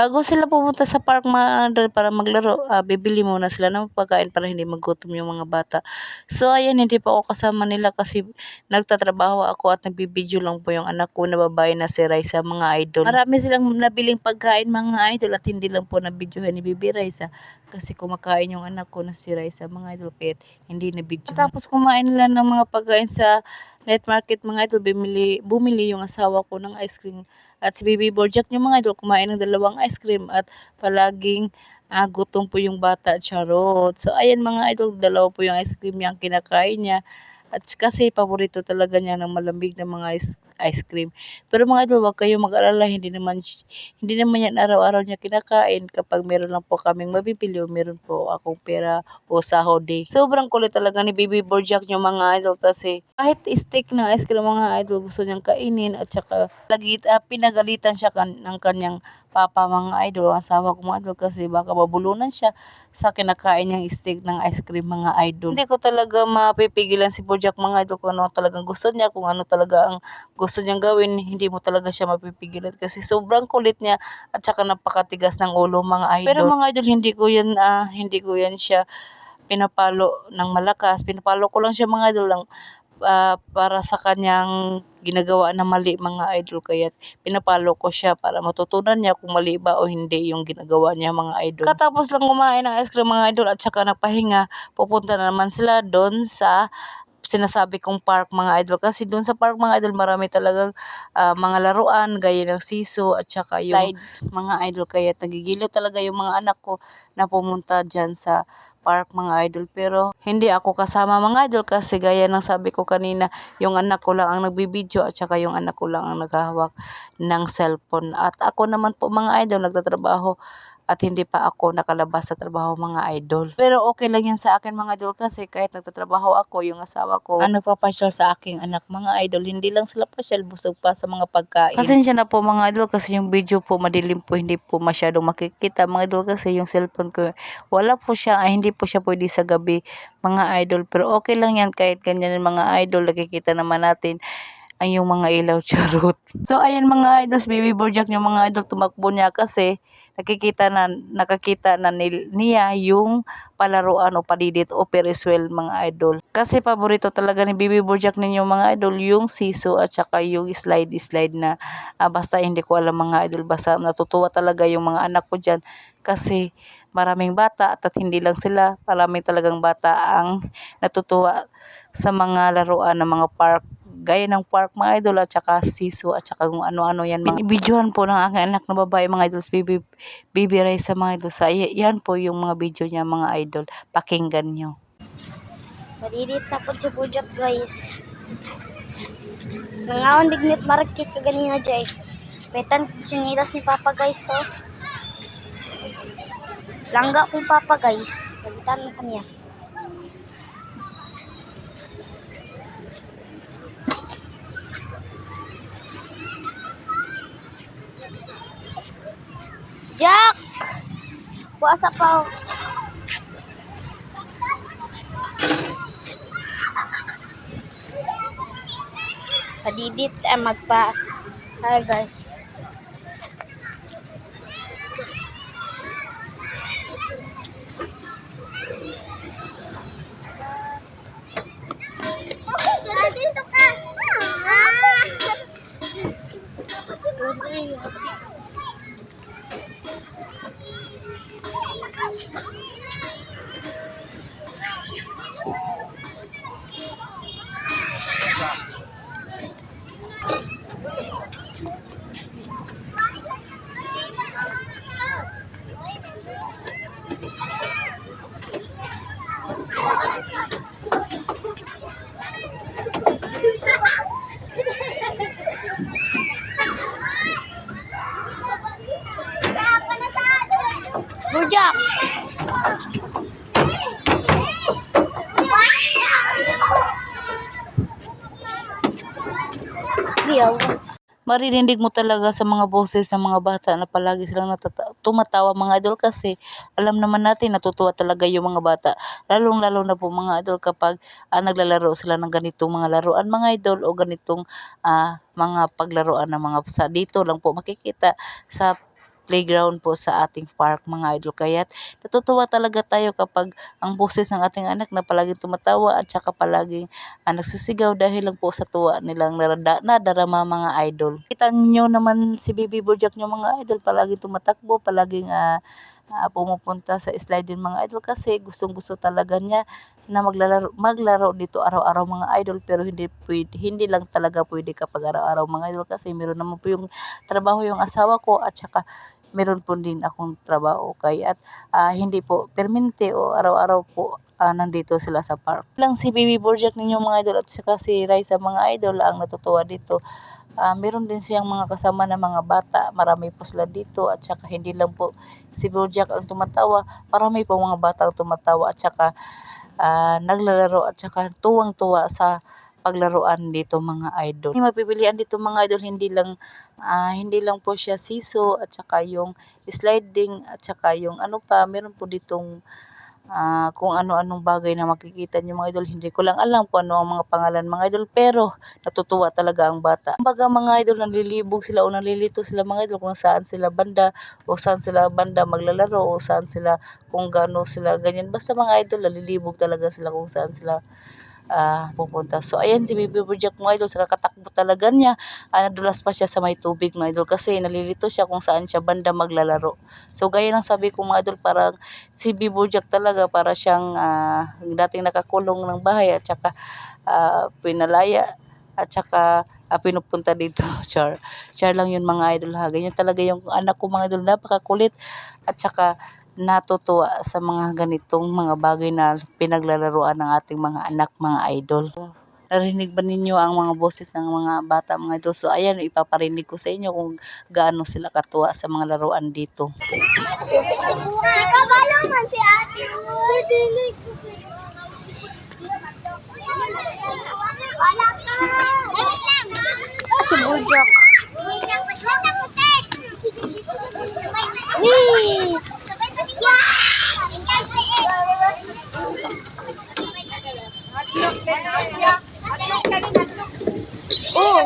Bago sila pumunta sa park idol para maglaro, ah, bibili muna sila ng pagkain para hindi magutom yung mga bata. So ayan, hindi pa ako kasama nila kasi nagtatrabaho ako at nagbibideo lang po yung anak ko na babae na si Raisa mga idol. Marami silang nabiling pagkain mga idol at hindi lang po nabidyohan ni Bibi Raisa kasi kumakain yung anak ko na si Raisa mga idol kaya hindi nabidyo. Tapos kumain nila ng mga pagkain sa night market mga idol, bumili, bumili yung asawa ko ng ice cream at si Bibi Borjak yung mga idol kumain ng dalawang ice cream at palaging ah, gutom po yung bata, charot. So ayan mga idol, dalawa po yung ice cream niya ang kinakain niya. At kasi paborito talaga niya ng malamig na mga ice, ice cream. Pero mga idol, wag kayo mag-alala, hindi naman hindi naman yan araw-araw niya kinakain kapag meron lang po kaming mabibili o meron po akong pera o sahod eh. Sobrang kulit talaga ni Bibi Borjak yung mga idol kasi kahit stick ng ice cream mga idol gusto niyang kainin at saka lagit, ah, pinagalitan siya kan, ng kanyang papa mga idol, ang asawa ko mga idol kasi baka mabulunan siya sa kinakain niyang stick ng ice cream mga idol. Hindi ko talaga mapipigilan si Bojack mga idol kung ano talagang gusto niya, kung ano talaga ang gusto niyang gawin, hindi mo talaga siya mapipigilan kasi sobrang kulit niya at saka napakatigas ng ulo mga idol. Pero mga idol, hindi ko yan, ah, hindi ko yan siya pinapalo ng malakas. Pinapalo ko lang siya mga idol lang ah, para sa kanyang ginagawa na mali mga idol. Kaya pinapalo ko siya para matutunan niya kung mali ba o hindi yung ginagawa niya mga idol. Katapos lang kumain ng ice cream mga idol at saka nagpahinga, pupunta na naman sila doon sa sinasabi kong park mga idol. Kasi doon sa park mga idol marami talagang ah, mga laruan gaya ng siso at saka yung mga idol. Kaya nagigilo talaga yung mga anak ko na pumunta dyan sa park mga idol. Pero hindi ako kasama mga idol kasi gaya ng sabi ko kanina yung anak ko lang ang nagbibideo at saka yung anak ko lang ang naghahawak ng cellphone. At ako naman po mga idol nagtatrabaho at hindi pa ako nakalabas sa trabaho mga idol. Pero okay lang yan sa akin mga idol kasi kahit nagtatrabaho ako, yung asawa ko, ang nagpapasyal sa aking anak mga idol, hindi lang sila pasyal, busog pa sa mga pagkain. Pasensya na po mga idol kasi yung video po madilim po, hindi po masyadong makikita mga idol kasi yung cellphone ko, wala po siya, ay hindi po siya pwede sa gabi mga idol. Pero okay lang yan kahit ganyan mga idol, nakikita naman natin ang yung mga ilaw charot. So ayan mga idol, si Baby Borjak yung mga idol tumakbo niya kasi nakikita na nakakita na niya yung palaruan o padidit o periswel mga idol. Kasi paborito talaga ni Baby Borjak ninyo mga idol yung siso at saka yung slide slide na ah, basta hindi ko alam mga idol basta natutuwa talaga yung mga anak ko diyan kasi maraming bata at, at hindi lang sila maraming talagang bata ang natutuwa sa mga laruan ng mga park gaya ng park mga idol at saka siso at saka kung ano-ano yan mga po ng aking anak na babae mga idol baby, baby Ray sa mga idol sa yan po yung mga video niya mga idol pakinggan nyo Madidit na po si Bujak guys. Nangaon dignit market ka ganina jay. Betan ko sinilas ni Papa guys oh. Langga kong Papa guys. Palitan mo kanya. Jack! Puasa pa. Padidit ay magpa Hi guys. Bujak. Diyaw. Maririnig mo talaga sa mga boses ng mga bata na palagi silang natata- tumatawa mga idol kasi alam naman natin natutuwa talaga yung mga bata. Lalong lalo na po mga idol kapag ah, naglalaro sila ng ganitong mga laruan mga idol o ganitong ah, mga paglaruan ng mga sa dito lang po makikita sa playground po sa ating park mga idol. Kaya natutuwa talaga tayo kapag ang boses ng ating anak na palaging tumatawa at saka palaging ah, nagsisigaw dahil lang po sa tuwa nilang narada, nadarama mga idol. Kita nyo naman si Baby Bojack nyo mga idol, palaging tumatakbo, palaging ah, ah, pumupunta sa slide din mga idol kasi gustong gusto talaga niya na maglalaro, maglaro dito araw-araw mga idol pero hindi pwede, hindi lang talaga pwede kapag araw-araw mga idol kasi meron naman po yung trabaho yung asawa ko at saka meron po din akong trabaho kaya at ah, hindi po permanente o araw-araw po ah, nandito sila sa park. Lang si Baby Borjak ninyo mga idol at saka si Raisa mga idol ang natutuwa dito. Ah, meron din siyang mga kasama na mga bata, marami po sila dito at saka hindi lang po si Borjak ang tumatawa, marami po mga bata ang tumatawa at saka ah, naglalaro at saka tuwang-tuwa sa paglaruan dito mga idol. Yung mapipilian dito mga idol hindi lang ah, hindi lang po siya siso at saka yung sliding at saka yung ano pa, meron po ditong ah, kung ano-anong bagay na makikita niyo mga idol. Hindi ko lang alam kung ano ang mga pangalan mga idol pero natutuwa talaga ang bata. Kumbaga mga idol nalilibog sila o nalilito sila mga idol kung saan sila banda o saan sila banda maglalaro o saan sila kung gaano sila ganyan. Basta mga idol nalilibog talaga sila kung saan sila ah, pupunta. So, ayan si Baby Bojack mga idol, sa kakatakbo talaga niya, ah, nadulas pa siya sa may tubig mga idol kasi nalilito siya kung saan siya banda maglalaro. So, gaya ng sabi ko mga idol, parang si Baby Bojack talaga para siyang ah, dating nakakulong ng bahay at saka ah, pinalaya at saka ah, pinupunta dito. Char. Char lang yun mga idol ha. Ganyan talaga yung anak ko mga idol, napakakulit at saka natutuwa sa mga ganitong mga bagay na pinaglalaroan ng ating mga anak, mga idol. Narinig ba ninyo ang mga boses ng mga bata, mga idol? So, ayan, ipaparinig ko sa inyo kung gaano sila katuwa sa mga laruan dito. Kabalo man si ate. Dilig. Wala ka. Si Bojack. Wee! Oh!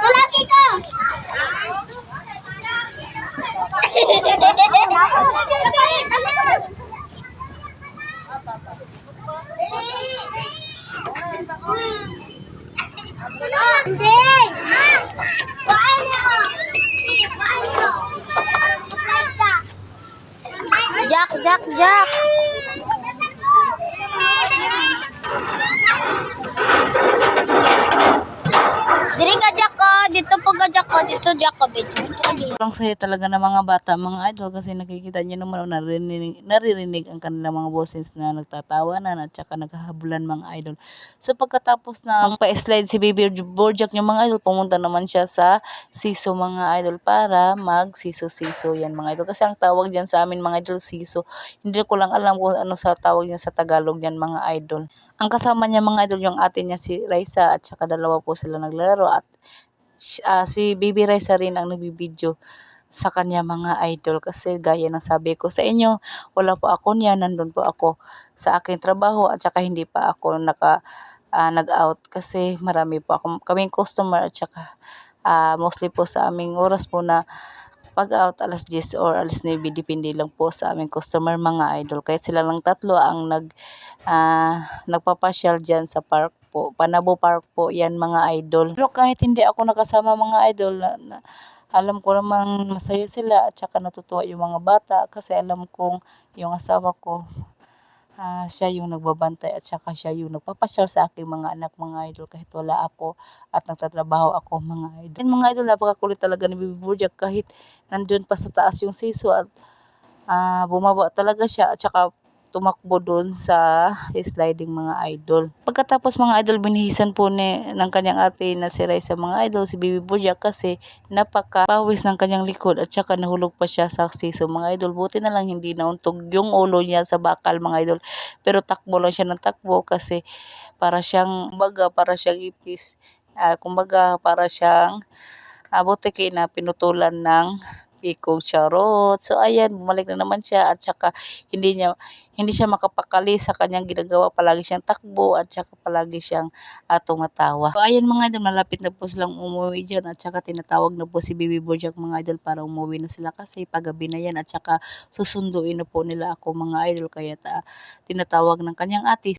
Tulaki ka! Hindi! Paano? Paano? Jack, Jack, Jack! Diri ka, Jack ko. Dito po ka, Dito. Sobrang saya talaga ng mga bata, mga idol, kasi nakikita nyo naman naririnig, naririnig ang kanilang mga boses na nagtatawanan at saka naghahabulan mga idol. So pagkatapos na pa-slide si Baby Borjak yung mga idol, pumunta naman siya sa siso mga idol para mag-siso-siso yan mga idol. Kasi ang tawag dyan sa amin mga idol, siso. Hindi ko lang alam kung ano sa tawag niya sa Tagalog yan mga idol. Ang kasama niya mga idol, yung ate niya si Raisa at saka dalawa po sila naglalaro at ah, si Baby Raisa rin ang nagbibideo sa kanya mga idol kasi gaya ng sabi ko sa inyo, wala po ako niya, nandun po ako sa aking trabaho at saka hindi pa ako naka ah, nag-out kasi marami po ako kaming customer at saka ah, mostly po sa aming oras po na pag-out alas 10 or alas 9 depende lang po sa aming customer mga idol. Kahit sila lang tatlo ang nag ah, nagpapasyal dyan sa park po Panabo Park po yan mga idol pero kahit hindi ako nakasama mga idol na, na, alam ko namang masaya sila at saka natutuwa yung mga bata kasi alam kong yung asawa ko ah, siya yung nagbabantay at saka siya yung nagpapasyal sa aking mga anak mga idol kahit wala ako at nagtatrabaho ako mga idol. Yan mga idol, napakakulit talaga ni Bibi Bojack kahit nandun pa sa taas yung siso at ah, bumaba talaga siya at saka tumakbo doon sa sliding mga idol. Pagkatapos mga idol, binihisan po ni, ng kanyang ate na si Raisa mga idol, si Bibi Bojack kasi napaka-pawis ng kanyang likod at saka nahulog pa siya sa siso mga idol. Buti na lang hindi nauntog yung ulo niya sa bakal mga idol. Pero takbo lang siya ng takbo kasi para siyang, kumbaga, para siyang ipis. Ah, kumbaga, para siyang ah, butiki na pinutulan ng Iko charot. So ayan, bumalik na naman siya at saka hindi niya hindi siya makapakali sa kanyang ginagawa. Palagi siyang takbo at saka palagi siyang uh, tumatawa. So ayan mga idol, malapit na po silang umuwi dyan at saka tinatawag na po si Baby Bojack mga idol para umuwi na sila kasi paggabi na yan at saka susunduin na po nila ako mga idol kaya ta, tinatawag ng kanyang ate